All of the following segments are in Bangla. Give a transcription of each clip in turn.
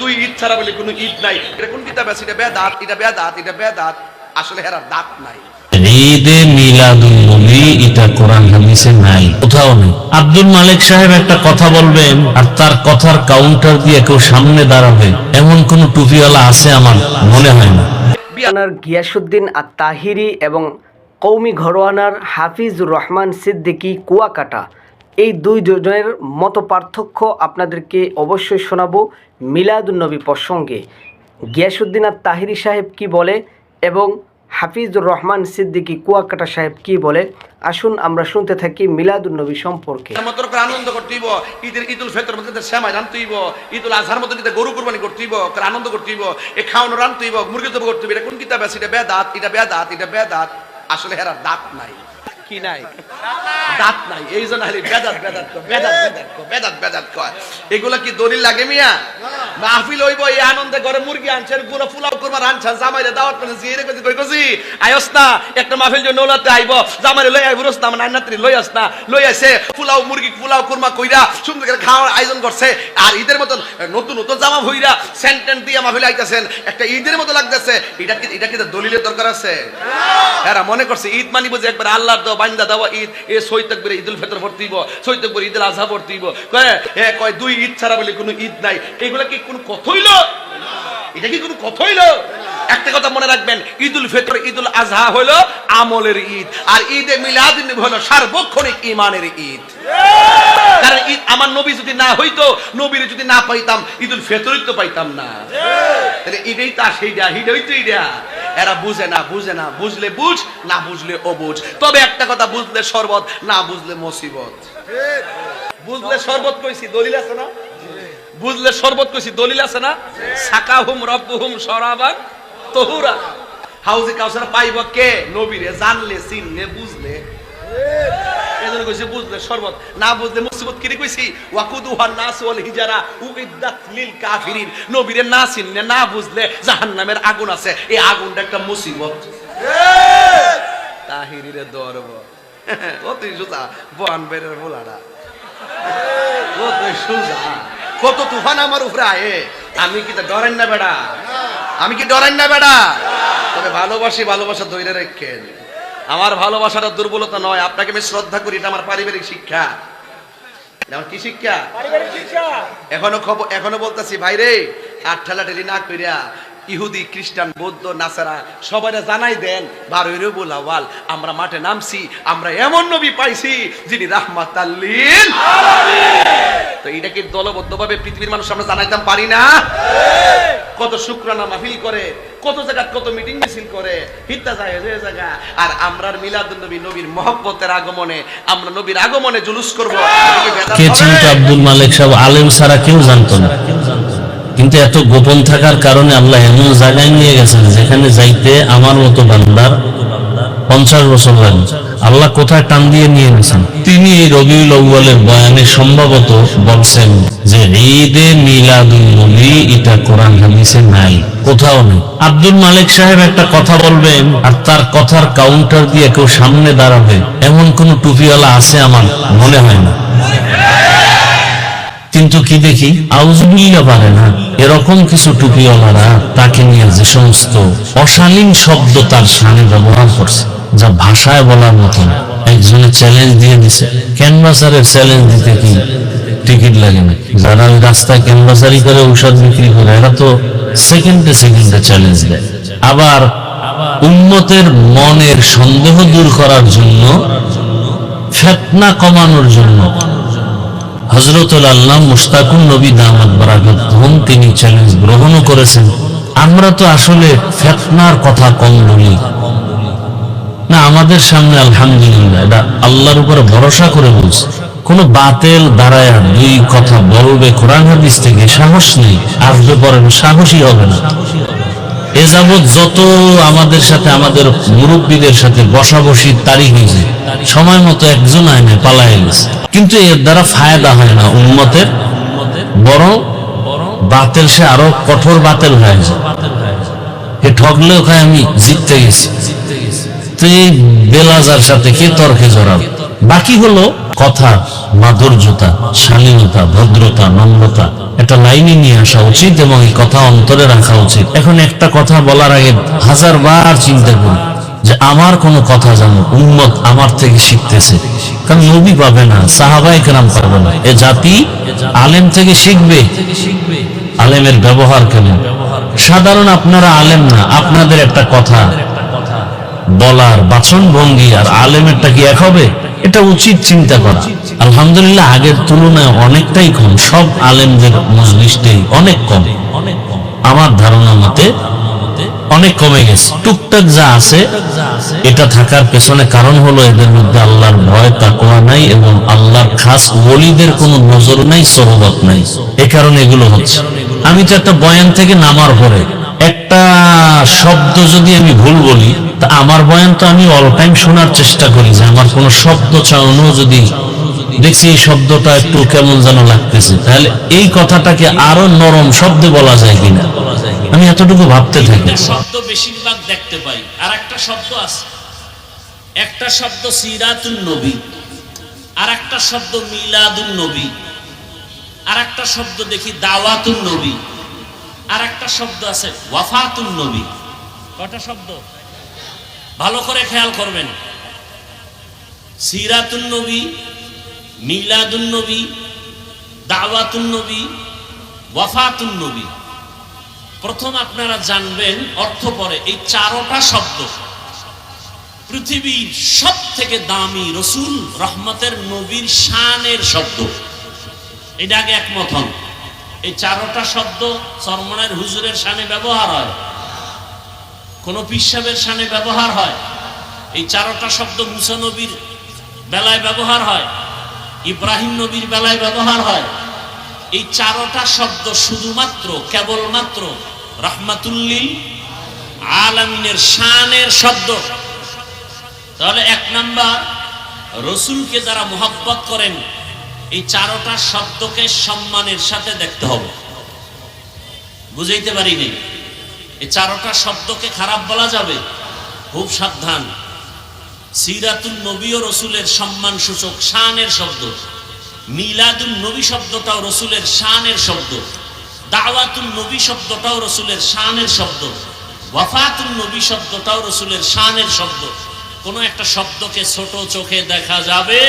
দুই ঈদ ছাড়া বলে কোনো ঈদ নাই। এটা কোন কিতাব আছে? এটা বেদাত এটা বেদাত এটা বেদাত। আসলে হেরা দাঁত নাই। ঈদে মিলাদুল নবী এটা কোরআন হাদিসে নাই কোথাও নেই। আব্দুল মালিক সাহেব একটা কথা বলবেন আর তার কথার কাউন্টার দিয়ে কেউ সামনে দাঁড়াবে এমন কোন টুপিওয়ালা আছে আমার মনে হয় না। গিয়াসুদ্দিন আর তাহিরি এবং কৌমি ঘরোয়ানার হাফিজুর রহমান সিদ্দিকী কুয়াকাটা এই দুই জনের মতো পার্থক্য আপনাদেরকে অবশ্যই শোনাবো মিলাদুন্নবী প্রসঙ্গে। গিয়াসুদ্দিন আর তাহিরি সাহেব কি বলে এবং হাফিজুর রহমান সিদ্দিকী কুয়াকাটা সাহেব কি বলে? আসুন আমরা শুনতে থাকি মিলাদুন্নবী সম্পর্কে। আনন্দ করতেইব ঈদের ঈদুল ফেতর মধ্যে শ্যামাই রানতেইব ঈদুল আজহার মধ্যে নিতে গরু কুরবানি করতেইব করে আনন্দ করতেইব এ খাওয়ানো রানতেইব মুরগি দেবো করতেইব এটা কোন কিতাব আছে? এটা বেদাত এটা বেদাত এটা বেদাত। আসলে হেরা দাঁত নাই। কি নাই? দাঁত নাই। এই জন্য খালি বেদাত বেদাত বেদাত বেদাত বেদাত বেদাত কয় এগুলা কি দলিল লাগে মিয়া? মাহফিল হইব এই আনন্দে ঘরে মুরগি আনছেন পুরো ফুলাও করবার আনছেন জামাইরে দাওয়াত করেন জিরে কইছি কই কইছি? আয়স না একটা মাহফিল জন্য নৌলাতে আইব জামাইরে লই আইব রোস না মানে নাত্রি লই আস না লই আসে ফুলাও মুরগি ফুলাও কুরমা কইরা সুন্দর করে খাওয়ার আয়োজন করছে আর ঈদের মতন নতুন নতুন জামা ভইরা সেন্টেন দিয়ে মাহফিল আইতাছেন একটা ঈদের মতো লাগতেছে এটা কি এটা কি দলিলের দরকার আছে? এরা মনে করছে ঈদ মানি বুঝে একবার আল্লাহর ঈদ, এ ঈদুল ভর্তিব ঈদুল আজহা ভর্তিব কয় দুই ঈদ ছাড়া বলে কোনো ঈদ নাই। এগুলা কি কোনো কথইল এটা কি কোনো কথইল একটা কথা মনে রাখবেন, ঈদুল ফিতর, ঈদুল আজহা হলো আমলের ঈদ, আর ঈদে মিলাদ হলো সার্বক্ষণিক ইমানের ঈদ। কারণ ঈদ আমার নবী যদি না হইতো, নবীর যদি না পাইতাম, ঈদুল ফেতরই তো পাইতাম না। তাহলে এটাই তা সেইটা হিটাই তো এইটা এরা বুঝে না বুঝে না, বুঝলে বুঝ, না বুঝলে অবুঝ। তবে একটা কথা, বুঝলে শরবত, না বুঝলে মুসিবত। বুঝলে শরবত কইছি, দলিল আছে না? বুঝলে শরবত কইছি, দলিল আছে না? সাকাহুম রব্বুহুম শরাবান তহুরা। হাউজে কাউসার পাইব কে? নবীরে জানলে, চিনলে, বুঝলে। এজন্য কইছে বুঝলে শরবত না বুঝলে মুসিবত কি কইছি? ওয়াকুদুহান নাস ওয়াল হিজারা উইদ্দাত লিল কাফিরিন। নবীরে না চিনলে না বুঝলে জাহান্নামের আগুন আছে। এই আগুনটা একটা মুসিবত। তাহিরিরে দরব তুই সুজা বেরের বোলাডা ও তুই সুজা কত তুফান আমার উপরে আয়ে। আমি কি তো ডরেন না বেড়া? আমি কি ডরেন না বেড়া? তবে ভালোবাসি ভালোবাসা ধৈর্য রেখেন। আমার ভালোবাসাটা দুর্বলতা নয় আপনাকে আমি শ্রদ্ধা করি এটা আমার পারিবারিক শিক্ষা। আমার কি শিক্ষা? এখনও খবর এখনও বলতেছি ভাইরে আর আর ঠেলাঠেলি না কইরা ইহুদি, খ্রিস্টান, বৌদ্ধ, নাসারা সবাই জানাই দেন বারোই রবুল আওয়াল আমরা মাঠে নামছি, আমরা এমন নবী পাইছি যিনি রাহমাত তো এটা কি দলবদ্ধভাবে পৃথিবীর মানুষ আমরা জানাইতাম পারি না? কত শুক্রানা মাহফিল করে, কত জায়গা কত মিটিং মিছিল করে, হিত্তা যায় যে জায়গা। আর আমরার মিলাদুন নবী, নবীর মহব্বতের আগমনে, আমরা নবীর আগমনে জুলুস করব। কি? চিনত আব্দুল মালিক সাহেব? আলেম ছাড়া কেউ জানতো না। কিন্তু এত গোপন থাকার কারণে আল্লাহ এমন জায়গায় নিয়ে গেছেন যেখানে যাইতে আমার মতো বান্দার পঞ্চাশ বছর লাগে। আল্লাহ কোথায় টান দিয়ে নিয়ে গেছেন? তিনি রবিউল আউ্বালের বয়ানে সম্ভবত বলছেন যে, ঈদে মিলাদুল এটা কোরআন হাদিসে নাই, কোথাও নেই। আব্দুল মালিক সাহেব একটা কথা বলবেন, আর তার কথার কাউন্টার দিয়ে কেউ সামনে দাঁড়াবে, এমন কোন টুপিওয়ালা আছে আমার? মনে হয় না। কিন্তু কি দেখি? আউজবিল্লা পারে না। এরকম কিছু টুপিওয়ালারা তাকে নিয়ে যে সমস্ত অশালীন শব্দ তার সামনে ব্যবহার করছে, যা ভাষায় বলার মতো না। একজনে চ্যালেঞ্জ দিয়ে দিছে ক্যানভাসারের চ্যালেঞ্জ দিতে কি টিকিট লাগে না? যারা রাস্তায় ক্যানভাসারি করে ঔষধ বিক্রি করে, এরা তো সেকেন্ডে সেকেন্ডে চ্যালেঞ্জ দেয়। আবার উন্মতের মনের সন্দেহ দূর করার জন্য, ফেতনা কমানোর জন্য হজরতুল আল্লাহ মুস্তাকুন নবী দামাত বারাকাত তিনি চ্যালেঞ্জ গ্রহণও করেছেন। আমরা তো আসলে ফেতনার কথা কম বলি। না, আমাদের সামনে আলহামদুলিল্লাহ, এটা আল্লাহর উপরে ভরসা করে বলছি। কোন বাতেল দাঁড়ায় দুই কথা বলবে, কোরআন হাদিস থেকে সাহস নেই, আসবে পরে সাহসই হবে না। এ যাবৎ যত আমাদের সাথে, আমাদের মুরব্বীদের সাথে বসাবসি তারিখ হয়েছে, সময় মতো একজন আইনে পালায় গেছে। কিন্তু এর দ্বারা ফায়দা হয় না উন্মতের বরং বাতেল সে আরও কঠোর বাতেল হয়ে যায়। এ ঠকলে ওখানে আমি জিততে গেছি। তো এই বেলাজার সাথে কে তর্কে জড়াবে বাকি হলো কথা, মাধুর্যতা, শালীনতা, ভদ্রতা, নম্রতা একটা লাইনে নিয়ে আসা উচিত এবং এই কথা অন্তরে রাখা উচিত। এখন একটা কথা বলার আগে হাজার বার চিন্তা করি যে আমার কোনো কথা জানো উম্মত আমার থেকে শিখতেছে। কারণ নবী পাবে না সাহাবাই কেরাম পাবে না। এ জাতি আলেম থেকে শিখবে। আলেমের ব্যবহার কেমন? সাধারণ আপনারা আলেম না, আপনাদের একটা কথা। বলার বাচন ভঙ্গি আর আলেমেরটা কি এক হবে? এটা উচিত চিন্তা করা। আলহামদুলিল্লাহ, আগের তুলনায় অনেকটাই কম। সব আলেমদের মজলিসটাই অনেক কম। আমার ধারণা মতে অনেক কমে গেছে। টুকটাক যা আছে, এটা থাকার পেছনে কারণ হলো এদের মধ্যে আল্লাহর ভয়, তাকওয়া নাই এবং আল্লাহর খাস বলিদের কোনো নজর নাই, সহবত নাই। এ কারণে এগুলো হচ্ছে। আমি তো একটা বয়ান থেকে নামার পরে একটা শব্দ যদি আমি ভুল বলি, তা আমার বয়ান তো আমি অল টাইম শোনার চেষ্টা করি যে আমার কোনো শব্দ চাওয়ানো যদি দেখছি এই শব্দটা একটু কেমন যেন লাগতেছে। তাহলে এই কথাটাকে আরও নরম শব্দে বলা যায় কিনা? আমি এতটুকু ভাবতে থাকি। শব্দ বেশিরভাগ দেখতে পাই। আর একটা শব্দ আছে। একটা শব্দ সিরাতুন নবী, আর একটা শব্দ মিলাদুন নবী, আর একটা শব্দ দেখি দাওয়াতুন নবী। আর একটা শব্দ আছে, ওয়াফাতুন নবী। কটা শব্দ? ভালো করে খেয়াল করবেন। সিরাতুন নবী, মিলাদুন নবী, দাওয়াতুন নবী, ওয়াফাতুন নবী। প্রথম আপনারা জানবেন অর্থ পরে, এই চারোটা শব্দ। পৃথিবীর সব থেকে দামি রসুল রহমতের নবীর শানের শব্দ। এটা আগে একমত হন। এই চারোটা শব্দ সরমনের হুজুরের শানে ব্যবহার হয়। কোন পিসাবের শানে ব্যবহার হয়। এই চারোটা শব্দ মুসা নবীর বেলায় ব্যবহার হয়, ইব্রাহিম নবীর বেলায় ব্যবহার হয়। এই চারোটা শব্দ শুধুমাত্র, কেবলমাত্র রহমাতুল্লিল আলামিনের শানের শব্দ। তাহলে এক নাম্বার, রসুলকে যারা মোহাব্বত করেন এই চারোটা শব্দকে সম্মানের সাথে দেখতে হবে। বুঝাইতে পারিনি। এই চারোটা শব্দকে খারাপ বলা যাবে? খুব সাবধান। সিরাতুল নবী ও রসুলের সম্মান সূচক শানের শব্দ। মিলাদুল নবী শব্দটাও রসুলের শানের শব্দ। দাওয়াতুল নবী শব্দটাও রসুলের শানের শব্দ। ওয়াফাতুল নবী শব্দটাও রসুলের শানের শব্দ। কোনো একটা শব্দকে ছোট চোখে দেখা যাবে?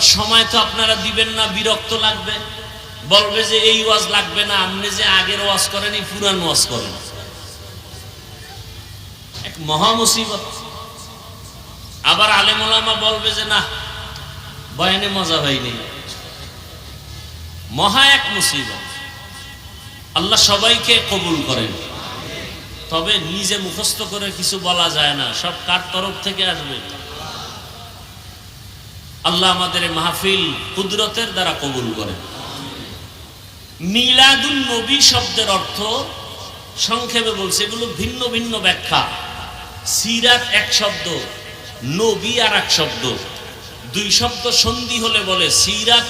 সময় তো আপনারা দিবেন না, বিরক্ত লাগবে। বলবে যে এই ওয়াজ লাগবে না, আপনি যে আগের ওয়াজ করেন এই পুরান ওয়াজ করেন। এক মহা মুসিবত। আবার আলেমুলামা বলবে যে, না, বয়ানে মজা হয়নি। মহা এক মুসিবত। আল্লাহ সবাইকে কবুল করেন। তবে নিজে মুখস্থ করে কিছু বলা যায় না, সব কার তরফ থেকে আসবে? আল্লাহ আমাদের মাহফিল কুদরতের দ্বারা কবুল করেন। মিলাদুল নবী শব্দের অর্থ সংক্ষেপে বলছে, এগুলো ভিন্ন ভিন্ন ব্যাখ্যা। সিরাত এক শব্দ, নবী আর এক শব্দ। দুই শব্দ সন্ধি হলে বলে সিরাত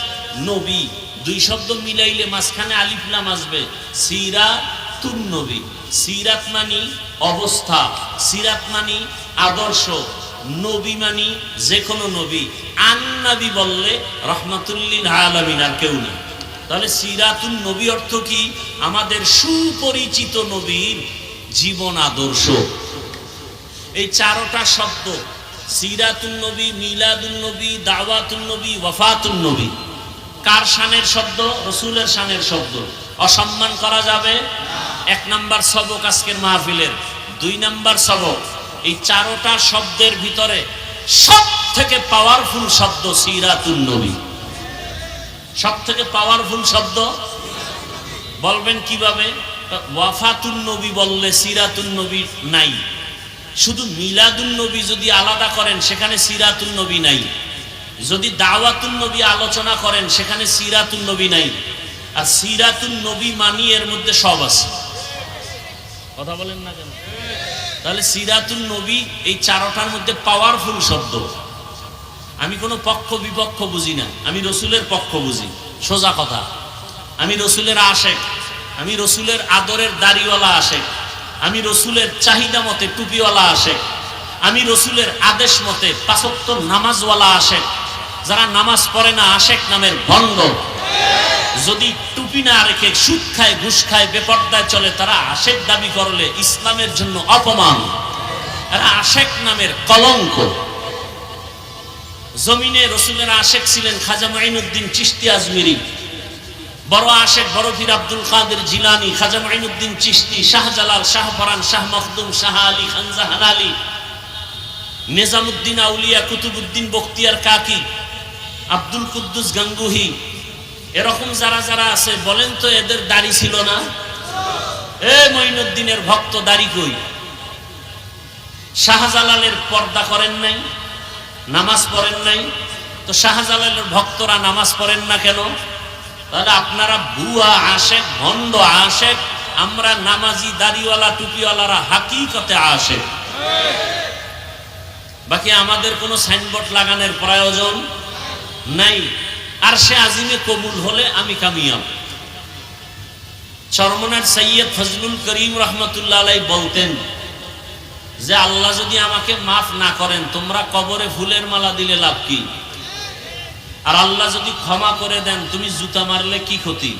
নবী। দুই শব্দ মিলাইলে মাঝখানে আলিফলাম আসবে। সিরা তুন নবী। সিরাত মানি অবস্থা। সিরাত মানি আদর্শ। নবী মানি যে কোনো নবী। আন্নাবি বললে রহমাতুল্লিল আলামিন আর কেউ না তাহলে সিরাতুল নবী অর্থ কি? আমাদের সুপরিচিত নবীর জীবন আদর্শ। এই চারোটা শব্দ সিরাতুল নবী, মিলাদুন নবী, দাওয়াতুন নবী, ওয়াফাতুন নবী। কার শানের শব্দ? রসুলের শানের শব্দ। অসম্মান করা যাবে? এক নাম্বার সবক আজকের মাহফিলের। দুই নাম্বার সবক এই চারোটা শব্দের ভিতরে সব থেকে পাওয়ারফুল শব্দ সিরাতুন নবী। সব থেকে পাওয়ারফুল শব্দ? বলবেন কীভাবে? ওয়াফাতুন নবী বললে সিরাতুন নবী নাই। শুধু মিলাদুন নবী যদি আলাদা করেন, সেখানে সিরাতুন নবী নাই। যদি দাওয়াতুন নবী আলোচনা করেন, সেখানে সিরাতুন নবী নাই। আর সিরাতুন নবী মানি এর মধ্যে সব আছে। কথা বলেন না কেন? তাহলে সিরাতুল নবী এই চারোটার মধ্যে পাওয়ারফুল শব্দ। আমি কোনো পক্ষ বিপক্ষ বুঝি না। আমি রসুলের পক্ষ বুঝি। সোজা কথা। আমি রসুলের আশেক। আমি রসুলের আদরের দাড়িওয়ালা আশেক। আমি রসুলের চাহিদা মতে টুপিওয়ালা আশেক। আমি রসুলের আদেশ মতে পাঁচত্তর নামাজওয়ালা আশেক। যারা নামাজ পড়ে না, আশেক নামের ভণ্ড। যদি টুপি না রেখে সুদ খায়, ঘুষ খায়, বেপর্দায় চলে, তারা আশেক দাবি করলে ইসলামের জন্য অপমান। আশেক নামের কলঙ্ক। জমিনে রসুলের আশেক ছিলেন খাজা মাইনুদ্দিন চিস্তি আজমিরি, বড় আশেক বড় পীর আব্দুল কাদের জিলানি, খাজা মাইনুদ্দিন চিস্তি শাহজালাল শাহপরান শাহ মখদুম, শাহ আলী খানজাহান আলী নিজামুদ্দিন আউলিয়া, কুতুবুদ্দিন বখতিয়ার কাকি, আব্দুল কুদ্দুস গাঙ্গুহি এরকম যারা যারা আছে, বলেন তো এদের দাড়ি ছিল না? এ, মঈনুদ্দিনের ভক্ত দাড়ি কই? শাহজালালের পর্দা করেন নাই? নামাজ পড়েন নাই? তো শাহজালালের ভক্তরা নামাজ পড়েন না কেন? তাহলে আপনারা বুয়া আশেক, ভণ্ড আশেক, আমরা নামাজি দাড়িওয়ালা, টুপিওয়ালারা হাকিকতে আসে বাকি আমাদের কোনো সাইনবোর্ড লাগানোর প্রয়োজন নাই। আর সে আজিমে কবুল হলে আমি কামিয়াব। চরমনার সৈয়দ ফজলুল করিম রহমতুল্লাহ আলাই বলতেন যে, আল্লাহ যদি আমাকে মাফ না করেন, তোমরা কবরে ফুলের মালা দিলে লাভ কি? আর আল্লাহ যদি ক্ষমা করে দেন, তুমি জুতা মারলে কি ক্ষতি?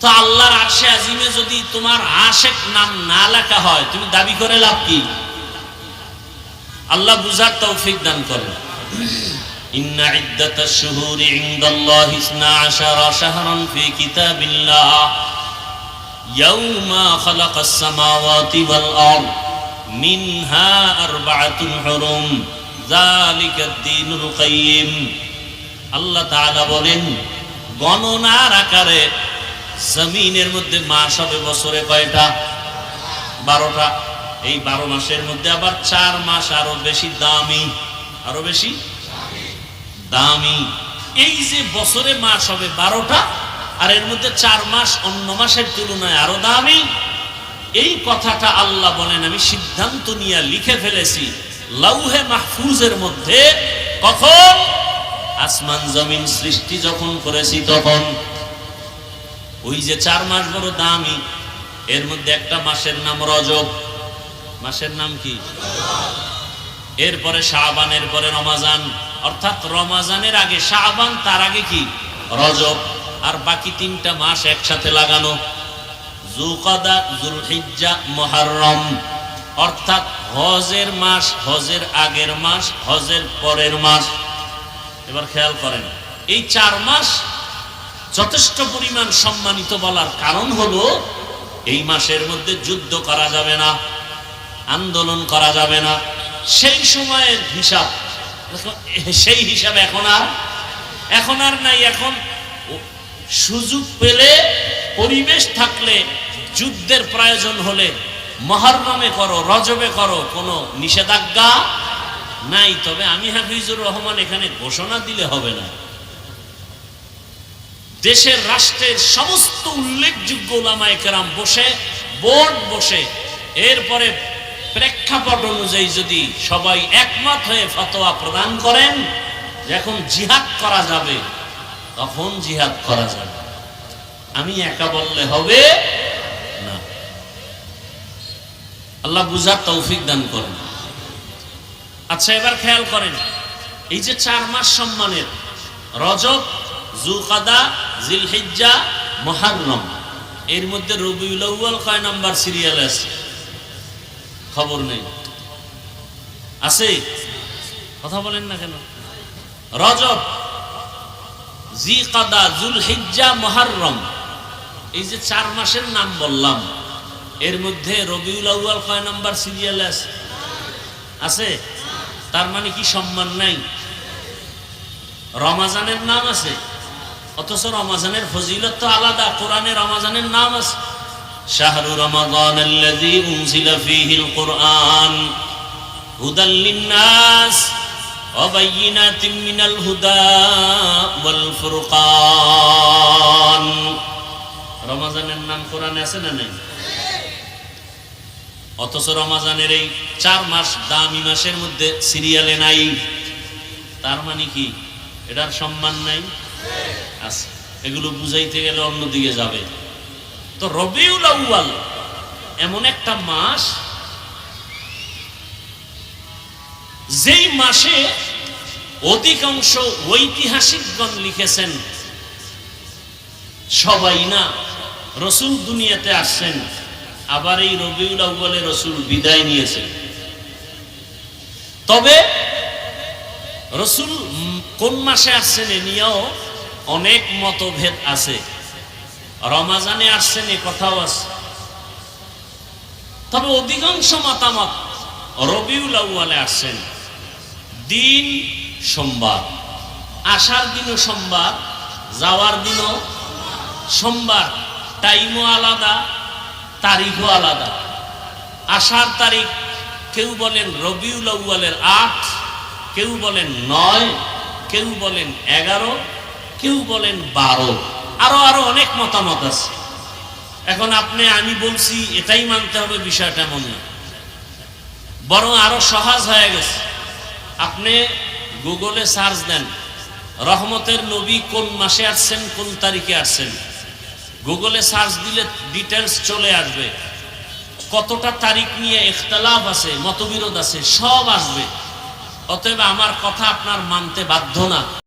তো আল্লাহর আরশে আজিমে যদি তোমার আশেক নাম না লেখা হয়, তুমি দাবি করে লাভ কি? আল্লাহ বুঝার তৌফিক দান করেন। إن عدة الشهور عند الله اثنا عشر شهرا في كتاب الله يوم خلق السماوات والأرض منها أربعة حرم ذلك الدين القيم আল্লাহ তাআলা বলেন গণনার আকারে জমিনের মধ্যে মাস হবে বছরে কয়টা বারোটা এই বারো মাসের মধ্যে আবার চার মাস আরো বেশি দামি আরো বেশি দামি। এই যে বছরে মাস হবে বারোটা, আর এর মধ্যে চার মাস অন্য মাসের তুলনায় আরও দামি। এই কথাটা আল্লাহ বলেন, আমি সিদ্ধান্ত নিয়ে লিখে ফেলেছি, লাউহে মাহফুজের মধ্যে। কখন? আসমান জমিন সৃষ্টি যখন করেছি তখন। ওই যে চার মাস বড় দামি, এর মধ্যে একটা মাসের নাম রজব। মাসের নাম কি? এরপরে শাহবানের পরে রমাজান। অর্থাৎ রমাজানের আগে শাহবান তার আগে কি? রজব। আর বাকি তিনটা মাস একসাথে লাগানো। জুকাদা, জুলহিজ্জা, মহারম। অর্থাৎ হজের মাস, হজের আগের মাস, হজের পরের মাস। এবার খেয়াল করেন, এই চার মাস যথেষ্ট পরিমাণ সম্মানিত বলার কারণ হলো, এই মাসের মধ্যে যুদ্ধ করা যাবে না, আন্দোলন করা যাবে না। সেই সময়ের হিসাব সেই হিসাবে এখন আর এখন আর নাই, এখন সুযোগ পেলে পরিবেশ থাকলে যুদ্ধের প্রয়োজন হলে মহারমে করো, রজবে করো, কোনো নিষেধাজ্ঞা নাই। তবে আমি হাফিজুর রহমান এখানে ঘোষণা দিলে হবে না। দেশের রাষ্ট্রের সমস্ত উল্লেখযোগ্য ওলামায়ে কেরাম বসে, বোর্ড বসে, এরপরে প্রেক্ষাপট অনুযায়ী যদি সবাই একমত হয়ে ফতোয়া প্রদান করেন যে এখন জিহাদ করা যাবে, তখন জিহাদ করা যাবে। আমি একা বললে হবে না। আল্লাহ বুঝার তৌফিক দান করেন। আচ্ছা এবার খেয়াল করেন, এই যে চার মাস সম্মানের রজব জুকাদা জিলহিজ্জা, মহারম, এর মধ্যে রবিউল কয় নাম্বার সিরিয়াল আছে? খবর নেই। আছে? কথা বলেন না কেন? রজব জি কাদা জুল হিজ্জা মহারম এই যে চার মাসের নাম বললাম, এর মধ্যে রবিউল আউয়াল কয় নাম্বার সিরিয়াল আছে? আছে? তার মানে কি সম্মান নাই? রমাজানের নাম আছে? অথচ রমাজানের ফজিলত তো আলাদা, কোরআনে রমাজানের নাম আছে। শাহরু রমাদান الذي أنزل فيه القرآن هدى للناس وبينات من الهدى والفرقان রমাজানের নাম কোরআনে আছে না নেই অথচ রমাজানের এই চার মাস দামি মাসের মধ্যে সিরিয়ালে নাই তার মানে কি এটার সম্মান নাই আছে এগুলো বুঝাইতে গেলে অন্যদিকে যাবে তো রবিউল আউয়াল, এমন একটা মাস, যেই মাসে অধিকাংশ ঐতিহাসিকগণ লিখেছেন, সবাই না রসুল দুনিয়াতে আসছেন, আবার এই রবিউল আউ্বালে রসুল বিদায় নিয়েছেন। তবে রসুল কোন মাসে আসছেন এ নিয়েও অনেক মতভেদ আছে। রমাজানে আসছেন, এ কথাও আছে। তবে অধিকাংশ মতামত রবিউল আউ্বালে আসছেন। দিন সোমবার আসার দিনও সোমবার, যাওয়ার দিনও সোমবার, টাইমও আলাদা, তারিখও আলাদা। আসার তারিখ কেউ বলেন রবিউল আউ্বালের আট, কেউ বলেন নয়, কেউ বলেন এগারো, কেউ বলেন বারো। আরও আরও অনেক মতামত আছে। এখন আপনি, আমি বলছি, এটাই মানতে হবে, বিষয়টা এমন না বরং আরও সহজ হয়ে গেছে। আপনি গুগলে সার্চ দেন, রহমতের নবী কোন মাসে আসছেন, কোন তারিখে আসছেন। গুগলে সার্চ দিলে ডিটেলস চলে আসবে। কতটা তারিখ নিয়ে ইখতলাফ আছে, মতবিরোধ আছে, সব আসবে। অতএব আমার কথা আপনার মানতে বাধ্য না।